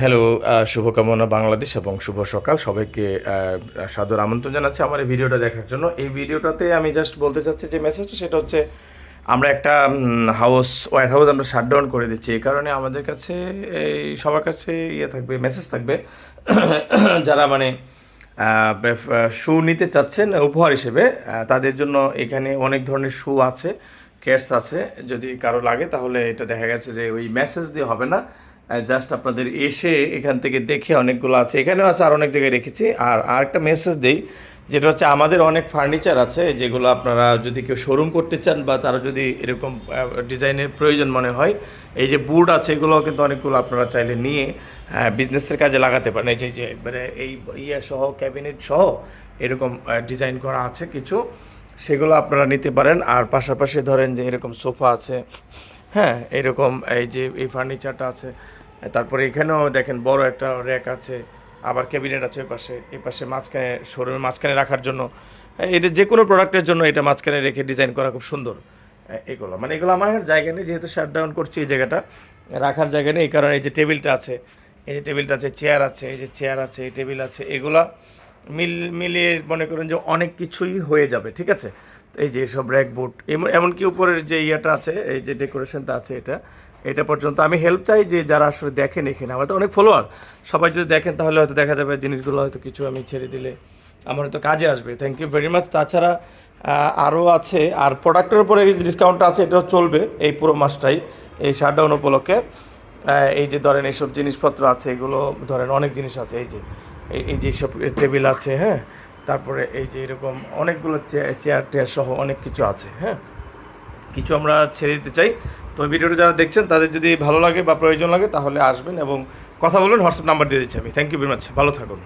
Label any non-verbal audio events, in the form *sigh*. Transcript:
Hello শুভকামনা বাংলাদেশ এবং শুভ সকাল। সবাইকে সাদর আমন্ত্রণ জানাচ্ছি আমার এই ভিডিওটা দেখার জন্য। এই ভিডিওটাতে আমি জাস্ট বলতে চাচ্ছি যে মেসেজটা সেটা হচ্ছে, আমরা একটা হাউস হোয়াইট হাউস আমরা শাটডাউন করে দিচ্ছি। এই কারণে আমাদের কাছে এই সবার কাছে ইয়ে থাকবে মেসেজ থাকবে। *coughs* যারা মানে শু নিতে চাচ্ছেন, উপহার হিসেবে তাদের জন্য এখানে অনেক ধরনের শু আছে। কেটস আছে। যদি কারও লাগে, তাহলে এটা দেখা গেছে যে ওই মেসেজ দিয়ে হবে না। জাস্ট আপনাদের এসে এখান থেকে দেখে অনেকগুলো আছে। এখানেও আছে, আর অনেক জায়গায় রেখেছি। আর আরেকটা মেসেজ দিই, যেটা হচ্ছে আমাদের অনেক ফার্নিচার আছে, যেগুলো আপনারা যদি কেউ শোরুম করতে চান বা তারা যদি এরকম ডিজাইনের প্রয়োজন মনে হয়, এই যে বুট আছে এগুলো কিন্তু অনেকগুলো আপনারা চাইলে নিয়ে বিজনেসের কাজে লাগাতে পারেন। এই যে একবারে এই ইয়ে সহ ক্যাবিনেট সহ, এরকম ডিজাইন করা আছে কিছু। সেগুলো আপনারা নিতে পারেন। আর পাশাপাশি ধরেন যে এরকম সোফা আছে হ্যাঁ এরকম এই যে এই ফার্নিচারটা আছে, তারপরে এখানেও দেখেন বড় একটা র্যাক আছে, আবার ক্যাবিনেট আছে পাশে এই পাশে মাঝখানে শোরুমের মাঝখানে রাখার জন্য, এটা যে কোনো প্রোডাক্টের জন্য এটা মাঝখানে রেখে ডিজাইন করা খুব সুন্দর এগুলো। মানে এগুলো আমার জায়গা নেই, যেহেতু শাট ডাউন করছি এই জায়গাটা, রাখার জায়গা নেই, এই কারণে এই যে টেবিলটা আছে, এই যে টেবিলটা আছে চেয়ার আছে, এই যে চেয়ার আছে, এই টেবিল আছে, এগুলা মিল, মিলিয়ে মনে করেন যে অনেক কিছুই হয়ে যাবে, ঠিক আছে? এই যে সব র্যাক বোর্ড এমনকি উপরের যে ইয়েটা আছে, এই যে ডেকোরেশনটা আছে এটা এটা পর্যন্ত আমি হেল্প চাই যে যারা আসলে দেখেন এখানে আমাদের অনেক ফলোয়ার সবাই যদি দেখেন তাহলে হয়তো দেখা যাবে জিনিসগুলো হয়তো কিছু আমি ছেড়ে দিলে আমার হয়তো কাজে আসবে। থ্যাংক ইউ ভেরি মাচ তাছাড়া আরও আছে, আর প্রোডাক্টের উপরে এই ডিসকাউন্ট আছে, এটাও চলবে এই পুরো মাসটাই, এই শাটডাউন উপলক্ষে। এই যে ধরেন এইসব জিনিসপত্র আছে, এগুলো ধরেন অনেক জিনিস আছে, এই যে এই- যে সব টেবিল আছে হ্যাঁ? তারপরে এই যে এরকম অনেকগুলো চেয়ার টেয়ার সহ অনেক কিছু আছে হ্যাঁ? কিছু আমরা ছেড়ে দিতে চাই। তো ভিডিওটা যারা দেখছেন, তাদের যদি ভালো লাগে বা প্রয়োজন লাগে, তাহলে আসবেন এবং কথা বলুন, হোয়াটসঅ্যাপ নাম্বার দিয়ে দিচ্ছি আমি। থ্যাংক ইউ ভেরি মাচ ভালো থাকুন।